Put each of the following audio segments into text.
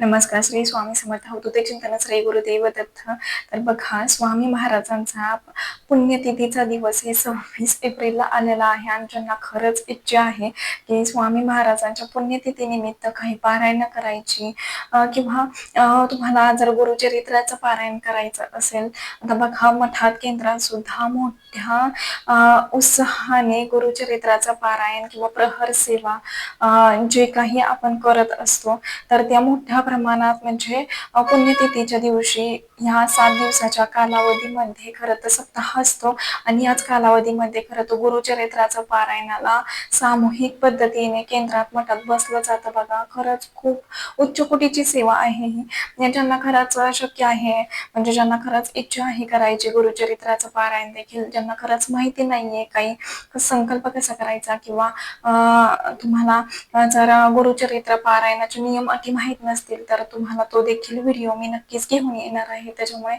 नमस्कार श्री स्वामी समर्थ. ते चिंतन श्री गुरुदेव दत्त. तर बघा स्वामी महाराजांचा पुण्यतिथीचा दिवस हे सव्वीस एप्रिलला आलेला आहे आणि ज्यांना खरंच इच्छा आहे की स्वामी महाराजांच्या पुण्यतिथीनिमित्त काही पारायण करायची किंवा तुम्हाला जर गुरुचरित्राचं पारायण करायचं असेल तर बघा मठात केंद्रात सुद्धा मोठ्या उत्साहाने गुरुचरित्राचं पारायण किंवा प्रहर सेवा जे काही आपण करत असतो तर त्या मोठ्या प्रमाणात म्हणजे पुण्यतिथीच्या दिवशी ह्या सात दिवसाच्या कालावधीमध्ये खरं तर सप्ताह असतो. आणि याच कालावधीमध्ये खरं तर गुरुचरित्राचं पारायणाला सामूहिक पद्धतीने केंद्रात मठात बसलं जातं बघा. खरंच खूप उच्चकोटीची सेवा आहे ही. म्हणजे ज्यांना खरंच शक्य आहे म्हणजे ज्यांना खरंच इच्छा आहे करायची गुरुचरित्राचं पारायण देखील ज्यांना खरंच माहिती नाहीये काही संकल्प कसा करायचा? किंवा तुम्हाला जर गुरुचरित्र पारायणाचे नियम अटी माहीत नसतील तर तुम्हाला तो देखील व्हिडिओ मी नक्कीच घेऊन येणार आहे. त्याच्यामुळे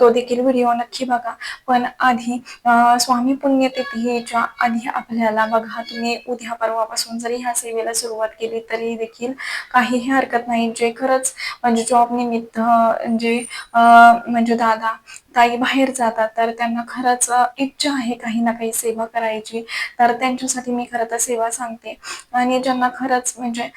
तो देखील व्हिडिओ नक्की बघा. पण आधी स्वामी पुण्यतिथीच्या आधी आपल्याला बघा तुम्ही उद्या परवापासून जरी ह्या सेवेला सुरुवात केली तरी देखील काहीही हरकत नाही. जे खरंच म्हणजे जॉब निमित्त जे म्हणजे दादा ताई बाहेर जातात तर त्यांना खरंच इच्छा आहे काही ना काही सेवा करायची. तर त्यांच्यासाठी मी खरं तर सेवा सांगते. आणि ज्यांना खरंच म्हणजे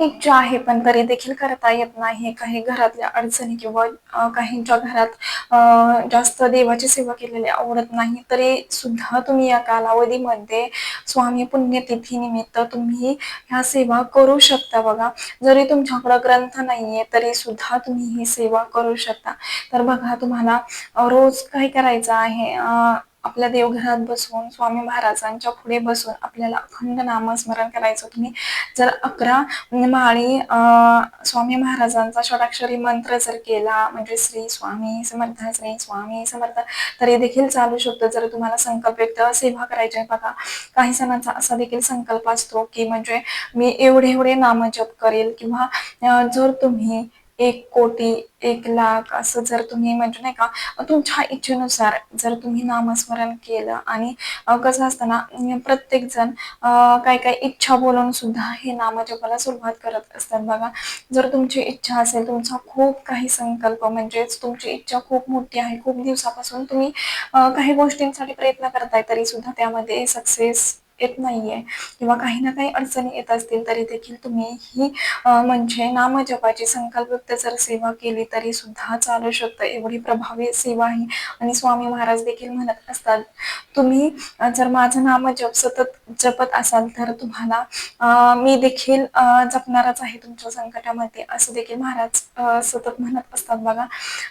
इच्छा आहे पण तरी देखील करता येत नाही. काही घरातल्या अडचणी किंवा काहींच्या घरात जास्त देवाची सेवा केलेली आवडत नाही तरी सुद्धा तुम्ही या कालावधीमध्ये स्वामी पुण्यतिथी निमित्त तुम्ही ह्या सेवा करू शकता बघा. जरी तुमच्याकडं ग्रंथ नाहीये तरी सुद्धा तुम्ही ही सेवा करू शकता. तर बघा तुम्हाला रोज काय करायचं आहे? आपल्या देवघरात बसून स्वामी महाराजांच्या पुढे बसून आपल्याला अखंड नामस्मरण करायचं तुम्ही जर अकरा म्हणजे माळी स्वामी महाराजांचा षडाक्षरी मंत्र जर केला म्हणजे श्री स्वामी समर्थ श्री स्वामी समर्थ तरी देखील चालू शकतो. जर तुम्हाला संकल्प व्यक्त सेवा करायची आहे बघा. काही जणांचा असा देखील संकल्प असतो की म्हणजे मी एवढे एवढे नामजप करेल किंवा जर तुम्ही एक कोटी एक लाख असं जर तुम्ही म्हणजे नाही का तुमच्या इच्छेनुसार जर तुम्ही नामस्मरण केलं आणि कसं असतं ना प्रत्येक जण काय काय इच्छा बोलून सुद्धा हे नामजपाला सुरुवात करत असतात. बघा जर तुमची इच्छा असेल तुमचा खूप काही संकल्प म्हणजेच तुमची इच्छा खूप मोठी आहे खूप दिवसापासून तुम्ही काही गोष्टींसाठी प्रयत्न करताय तरी सुद्धा त्यामध्ये सक्सेस येत नाहीये. किंवा काही ना काही अडचणी येत असतील तरी देखील तुम्ही ही म्हणजे नामजपाची संकल्पयुक्त जर सेवा केली तरी सुद्धा चालू शकतं. एवढी प्रभावी सेवा आहे. आणि स्वामी महाराज देखील म्हणत असतात तुम्ही जर माझं नाम जप सतत जपत असाल तर तुम्हाला मी देखील जपणारच आहे तुमच्या संकटामध्ये. असं देखील महाराज सतत म्हणत असतात बघा.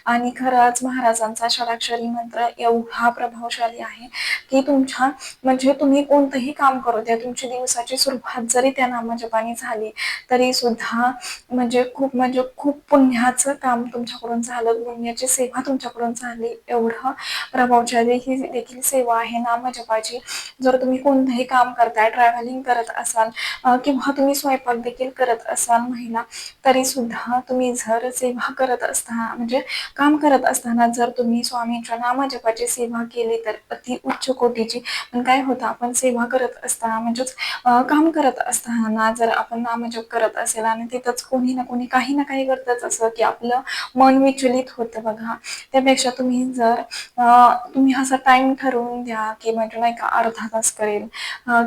आणि खरंच महाराजांचा षडाक्षरी मंत्र एवढा प्रभावशाली आहे की तुमच्या म्हणजे तुम्ही कोणतंही काम करू द्या. तुमची दिवसाची सुरुवात जरी त्या नामजपाने झाली तरी सुद्धा म्हणजे खूप म्हणजे खूप पुण्याचं काम तुमच्याकडून झालं. पुण्याची सेवा तुमच्याकडून झाली. एवढं प्रभावशाली ही देखील सेवा आहे. नामजपाची. जर तुम्ही कोणतंही काम करताय ट्रॅव्हलिंग करत असाल किंवा तुम्ही स्वयंपाक देखील करत असाल महिला तरी सुद्धा तुम्ही जर सेवा करत असताना म्हणजे काम करत असताना जर तुम्ही स्वामींच्या नामजपाची सेवा केली तर अति उच्च कोटीची. पण काय होतं आपण सेवा करत असताना म्हणजेच काम करत असताना जर आपण नामजप करत असेल आणि तिथंच कोणी ना कोणी काही ना काही करतच असं की आपलं मन विचलित होतं बघा. त्यापेक्षा तुम्ही जर तुम्ही असा टाइम ठरवून द्या की म्हणजे नाही का अर्धा तास करेल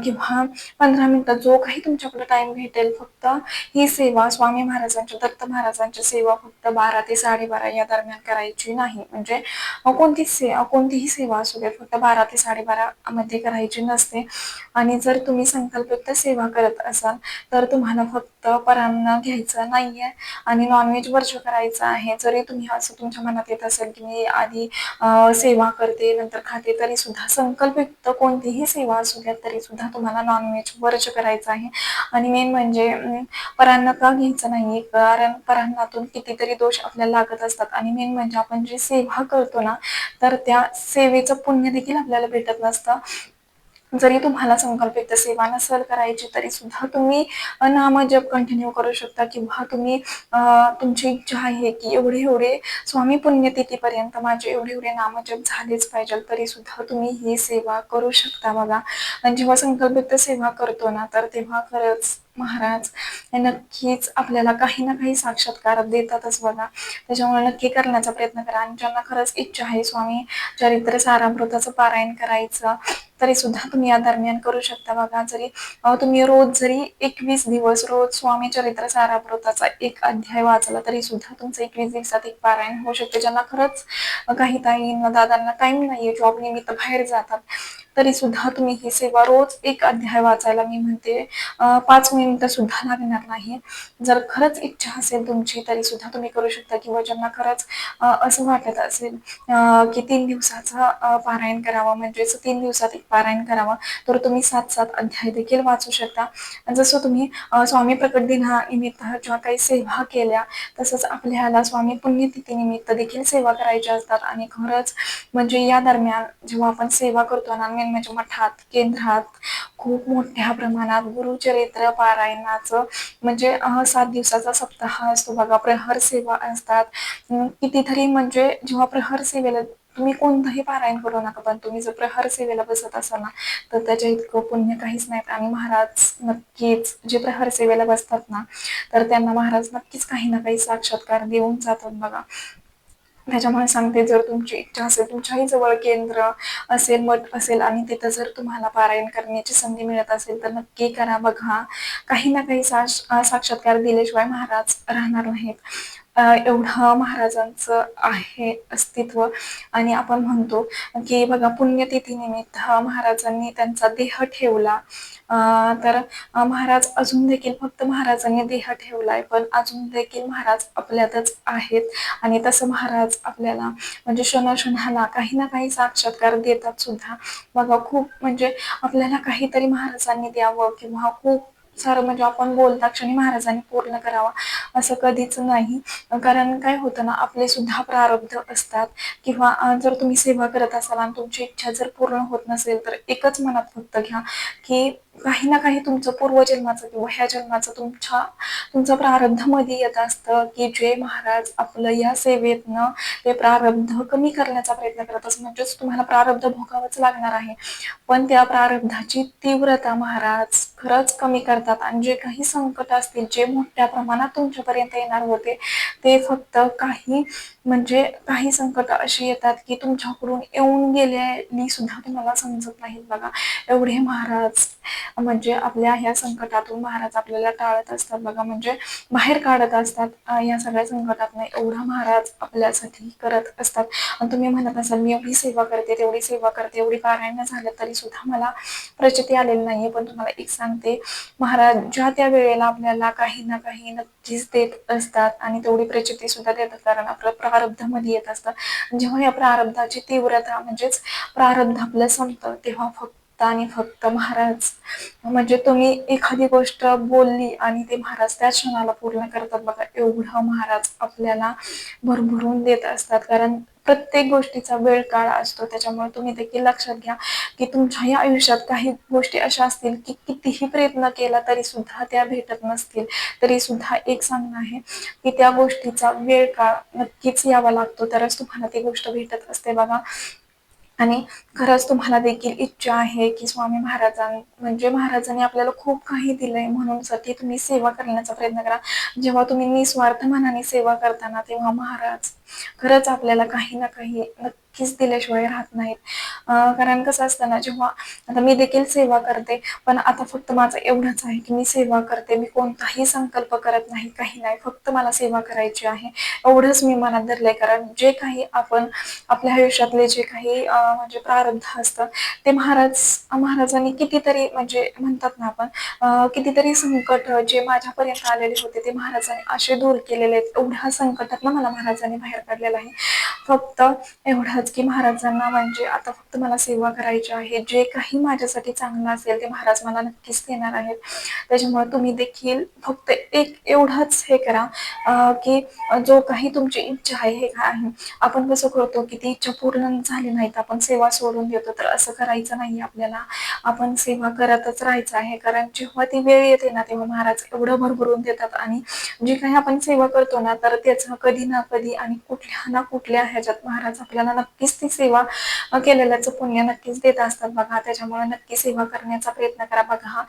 किंवा पंधरा मिनिटं जो काही तुमच्याकडे टाइम भेटेल फक्त ही सेवा स्वामी महाराजांच्या दत्त महाराजांची सेवा फक्त बारा ते साडेबारा या दरम्यान करायची नाही. म्हणजे कोणतीच से कोणतीही सेवा असू दे फक्त बारा ते साडेबारा मध्ये करायची नसते. आणि जर तुम्ही संकल्पयुक्त सेवा करत असाल तर तुम्हाला फक्त परांना घ्यायचं नाहीये आणि नॉनव्हेज वर्ज करायचं आहे. जरी तुम्ही असं तुमच्या मनात येत असेल की मी आधी सेवा करते नंतर खाते तरी सुद्धा संकल्पयुक्त कोणतीही सेवा असू द्या तरी सुद्धा तुम्हाला नॉनव्हेज वर्ज करायचं आहे. आणि मेन म्हणजे परांना का घ्यायचं नाहीये? कारण परांनातून कितीतरी दोष आपल्याला लागत असतात. आणि मेन म्हणजे आपण जी सेवा करतो ना तर त्या सेवेचं पुण्य देखील आपल्याला भेटत नसतं. जरी तुम्हाला संकल्पित सेवा नसेल करायची तरी सुद्धा तुम्ही नामजप कंटिन्यू करू शकता किंवा तुम्ही तुमची इच्छा आहे की एवढे एवढे स्वामी पुण्यतिथीपर्यंत माझे एवढे एवढे नामजप झालेच पाहिजे तरी सुद्धा तुम्ही ही सेवा करू शकता बघा. आणि जेव्हा संकल्पित सेवा करतो ना तर तेव्हा खरंच महाराज नक्कीच आपल्याला काही ना काही साक्षात्कार देतातच बघा. त्याच्यामुळे नक्की करण्याचा प्रयत्न करा. आणि ज्यांना खरंच इच्छा आहे स्वामी चरित्र सारामृताचं पारायण करायचं तरी सुद्धा तुम्ही या दरम्यान करू शकता बघा. जरी तुम्ही रोज जरी एकवीस दिवस रोज स्वामी चरित्र सारामृताचा एक अध्याय वाचला तरी सुद्धा तुमचं एकवीस दिवसात एक पारायण होऊ शकते ज्यांना खरंच काही ताईंना दादांना टाइम नाहीये जॉब निमित्त बाहेर जातात. तरी सुद्धा तुम्ही ही सेवा रोज एक अध्याय वाचायला मी म्हणते. पाच मिनिटं सुद्धा लागणार नाही. जर खरंच इच्छा असेल तुमची तरी सुद्धा तुम्ही करू शकता किंवा ज्यांना खरंच असं वाटत असेल की तीन दिवसाचं पारायण करावं म्हणजेच तीन दिवसात एक पारायण करावं तर तुम्ही सात सात अध्याय देखील वाचू शकता. जसं तुम्ही स्वामी प्रकट दिनानिमित्त जेव्हा काही सेवा केल्या तसंच आपल्याला स्वामी पुण्यतिथी निमित्त देखील सेवा करायच्या असतात. आणि खरंच म्हणजे या दरम्यान जेव्हा आपण सेवा करतो ना म्हणजे मठात केंद्रात खूप मोठ्या प्रमाणात गुरुचरित्र पारायणाचं म्हणजे सात दिवसाचा सप्ताह असतो बघा. प्रहर सेवा असतात. कितीतरी म्हणजे जेव्हा प्रहर सेवेला तुम्ही कोणतंही पारायण करू नका पण तुम्ही जर प्रहर सेवेला बसत असाल ना तर त्याच्या इतकं पुण्य काहीच नाहीत. आणि महाराज नक्कीच जे प्रहर सेवेला बसतात ना तर त्यांना महाराज नक्कीच काही ना काही साक्षात्कार देऊन जातात बघा. त्याच्यामुळे सांगते जर तुमची इच्छा असेल तुमच्याही जवळ केंद्र असेल मठ असेल आणि तिथं जर तुम्हाला पारायण करण्याची संधी मिळत असेल तर नक्की करा बघा. काही ना काही साक्षात्कार दिल्याशिवाय महाराज राहणार नाहीत. एवढं महाराजांचं आहे अस्तित्व. आणि आपण म्हणतो की बघा पुण्यतिथीनिमित्त महाराजांनी त्यांचा देह ठेवला. तर महाराज अजून देखील फक्त महाराजांनी देह ठेवलाय पण अजून देखील महाराज आपल्यातच आहेत. आणि तसं महाराज आपल्याला म्हणजे क्षणाक्षणाला काही ना काही साक्षात्कार देतात सुद्धा. बघा खूप म्हणजे आपल्याला काहीतरी महाराजांनी द्यावं किंवा खूप सारं म्हणजे आपण बोलता क्षणी महाराजांनी पूर्ण करावा असं कधीच नाही. कारण काय होतं ना आपले सुद्धा प्रारब्ध असतात. किंवा जर तुम्ही सेवा करत असाल आणि तुमची इच्छा जर पूर्ण होत नसेल तर एकच मनात फक्त घ्या की काही ना काही तुमचं पूर्वजन्माचं किंवा ह्या जन्माचं तुमच्या तुमचं प्रारब्धमध्ये येत असतं की जे महाराज आपलं या सेवेतनं ते प्रारब्ध कमी करण्याचा प्रयत्न करत असत म्हणजेच तुम्हाला प्रारब्ध भोगावंच लागणार आहे. पण त्या प्रारब्धाची तीव्रता महाराज खरंच कमी करतात. आणि जे काही संकट असतील जे मोठ्या प्रमाणात तुमच्यापर्यंत येणार होते ते फक्त काही म्हणजे काही संकट अशी येतात की तुमच्याकडून येऊन गेलेली सुद्धा तुम्हाला समजत नाहीत बघा. एवढे महाराज म्हणजे आपल्या ह्या संकटातून महाराज आपल्याला टाळत असतात बघा. म्हणजे बाहेर काढत असतात या सगळ्या संकटात एवढा महाराज आपल्यासाठी करत असतात. आणि तुम्ही म्हणत असाल मी एवढी सेवा करते तेवढी सेवा करते एवढी पारायण झालं तरी सुद्धा मला प्रचिती आलेली नाहीये. पण तुम्हाला एक सांगते महाराज ज्या त्या वेळेला आपल्याला काही ना काही नक्कीच देत असतात आणि तेवढी प्रचिती सुद्धा देतात. कारण आपलं प्रारब्धामध्ये येत असतं जेव्हा या प्रारब्धाची तीव्रता म्हणजेच प्रारब्ध आपलं संपतं तेव्हा फक्त आणि फक्त महाराज म्हणजे तुम्ही एखादी गोष्ट बोलली आणि ते महाराज त्या क्षणाला पूर्ण करतात. बघा एवढं महाराज आपल्याला भरभरून देत असतात. कारण प्रत्येक गोष्टीचा वेळ काळ असतो. त्याच्यामुळे तुम्ही देखील लक्षात घ्या की तुमच्या या आयुष्यात काही गोष्टी अशा असतील की कितीही प्रयत्न केला तरी सुद्धा त्या भेटत नसतील. तरी सुद्धा एक सांगणं आहे की त्या गोष्टीचा वेळ काळ नक्कीच यावा लागतो. तरच तुम्हाला ती गोष्ट भेटत असते बघा. आणि खरंच तुम्हाला देखील इच्छा आहे की स्वामी महाराजां म्हणजे महाराजांनी आपल्याला खूप काही दिलंय म्हणून साठी तुम्ही सेवा करण्याचा प्रयत्न करा. जेव्हा तुम्ही निस्वार्थ मनाने सेवा करताना तेव्हा महाराज खरंच आपल्याला काही ना काही नक्कीच दिल्याशिवाय राहत नाहीत. कारण कसं असतं ना जेव्हा आता मी देखील सेवा करते पण आता फक्त माझं एवढंच आहे की मी सेवा करते मी कोणताही संकल्प करत नाही काही नाही फक्त मला सेवा करायची आहे. एवढंच मी मनात धरलंय कारण जे काही आपण आपल्या आयुष्यातले जे काही म्हणजे प्रारब्ध असतं. ते महाराज महाराजांनी कितीतरी म्हणजे म्हणतात ना आपण कितीतरी संकट जे माझ्यापर्यंत आलेले होते ते महाराजांनी असे दूर केलेले आहेत. एवढ्या संकटात ना मला महाराजांनी बाहेर काढलेलं आहे. फक्त एवढंच की महाराजांना म्हणजे आता फक्त मला सेवा करायची आहे. जे काही माझ्यासाठी चांगलं असेल ते महाराज मला नक्कीच देणार आहेत. त्याच्यामुळे तुम्ही देखील फक्त एक एवढंच हे करा की जो काही तुमची इच्छा आहे हे काय आहे. आपण कसं करतो की ती इच्छा पूर्ण झाली नाही तर आपण सेवा सोडून देतो तर असं करायचं नाही आपल्याला. आपण सेवा करतच राहायचं आहे. कारण जेव्हा ती वेळ येते ना तेव्हा महाराज एवढं भरभरून देतात आणि जी काही आपण सेवा करतो ना तर त्याचं कधी ना कधी आणि कुठल्या ना कुठल्या ह्याच्यात महाराज आपल्याला नक्कीच ती सेवा केलेल्याचं पुण्य नक्कीच देत असतात बघा. त्याच्यामुळे नक्की सेवा करण्याचा प्रयत्न करा बघा.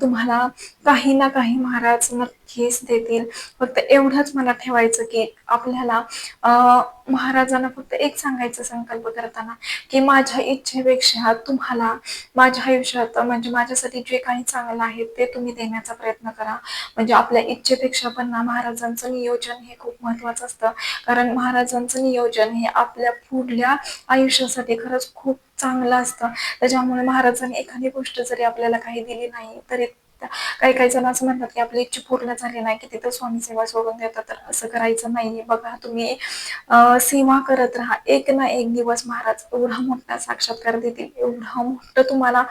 तुम्हाला काही ना काही महाराज नक्की नक्कीच देतील. फक्त एवढंच मला ठेवायचं की आपल्याला महाराजांना फक्त एक सांगायचं संकल्प करताना की माझ्या इच्छेपेक्षा तुम्हाला माझ्या आयुष्यात म्हणजे माझ्यासाठी जे काही चांगलं आहे ते तुम्ही देण्याचा प्रयत्न करा. म्हणजे आपल्या इच्छेपेक्षा पण ना महाराजांचं नियोजन हे खूप महत्वाचं असतं. कारण महाराजांचं नियोजन हे आपल्या पुढल्या आयुष्यासाठी खरंच खूप चांगलं असतं. त्याच्यामुळे महाराजांनी एखादी गोष्ट जरी आपल्याला काही दिली नाही तरी काही काही जण असं म्हणतात की आपली इच्छा पूर्ण झाली नाही की तिथं स्वामी सेवा सोडून देतात. तर असं करायचं नाहीये. बघा तुम्ही सेवा करत राहा. एक ना एक दिवस महाराज एवढा मोठा साक्षात्कार देतील. एवढा मोठं तुम्हाला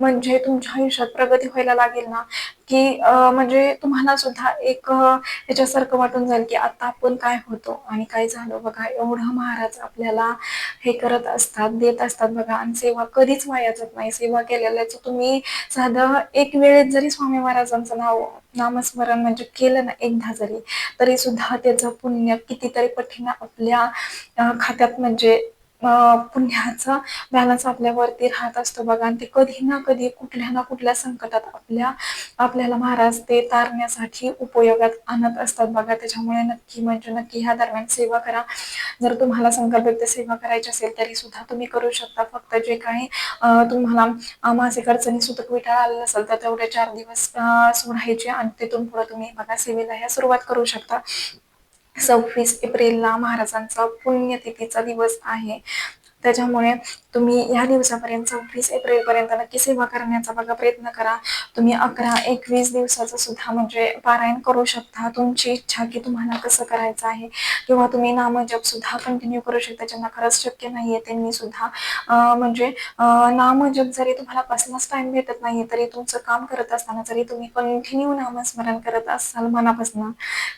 म्हणजे तुमच्या आयुष्यात प्रगती व्हायला लागेल ना की म्हणजे तुम्हाला सुद्धा एक याच्यासारखं वाटून जाईल की आता आपण काय होतो आणि काय झालं. बघा एवढं महाराज आपल्याला हे करत असतात देत असतात. बघा आणि सेवा कधीच वाया जात नाही. सेवा केलेल्याचं तुम्ही साधं एक वेळेत जरी स्वामी महाराजांचं नाव नामस्मरण म्हणजे केलं ना एकदा जरी तरी सुद्धा त्याचं पुण्य कितीतरी पटीनं आपल्या खात्यात म्हणजे पुण्याचा बॅलन्स आपल्यावरती राहत असतो बघा. आणि ते कधी ना कधी कुठल्या ना कुठल्या संकटात आपल्या आपल्याला महाराज ते तारण्यासाठी उपयोगात आणत असतात बघा. त्याच्यामुळे नक्की म्हणजे नक्की ह्या दरम्यान सेवा करा. जर तुम्हाला संकल्पित सेवा करायची असेल तरी सुद्धा तुम्ही करू शकता. फक्त जे काही तुम्हाला मासिक अडचणी सुतक विटाळ आलेलं असेल तर तेवढे चार दिवस सोडायचे आणि तिथून पुढे तुम्ही बघा सेवेला ह्या सुरुवात करू शकता. सव्वीस एप्रिलला महाराजांचा पुण्यतिथीचा दिवस आहे. त्याच्यामुळे तुम्ही ह्या दिवसापर्यंत सव्वीस एप्रिलपर्यंत नक्की सेवा करण्याचा बघा प्रयत्न करा. तुम्ही अकरा एकवीस दिवसाचं सुद्धा म्हणजे पारायण करू शकता. तुमची इच्छा की तुम्हाला कसं करायचं आहे किंवा तुम्ही नामजप सुद्धा कंटिन्यू करू शकता. ज्यांना खरंच शक्य नाहीये त्यांनी सुद्धा म्हणजे नामजप जरी तुम्हाला कसलाच टाइम भेटत नाहीये तरी तुमचं काम करत असताना जरी तुम्ही कंटिन्यू नामस्मरण करत असाल मनापासून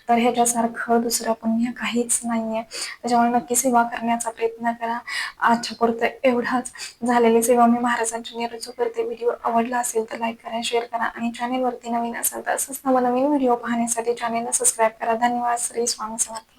तर ह्याच्यासारखं दुसरं पुण्य काहीच नाहीये. त्याच्यामुळे नक्की सेवा करण्याचा प्रयत्न करा. आजच्या पुरतं एवढाच झालेली सेवा मी महाराजांची निरुजू करते. व्हिडिओ आवडला असेल तर लाईक करा शेअर करा आणि चॅनेलवरती नवीन असेल तर असंच नवनवीन व्हिडिओ पाहण्यासाठी चॅनेलला सबस्क्राईब करा. धन्यवाद. श्री स्वामी समर्थ.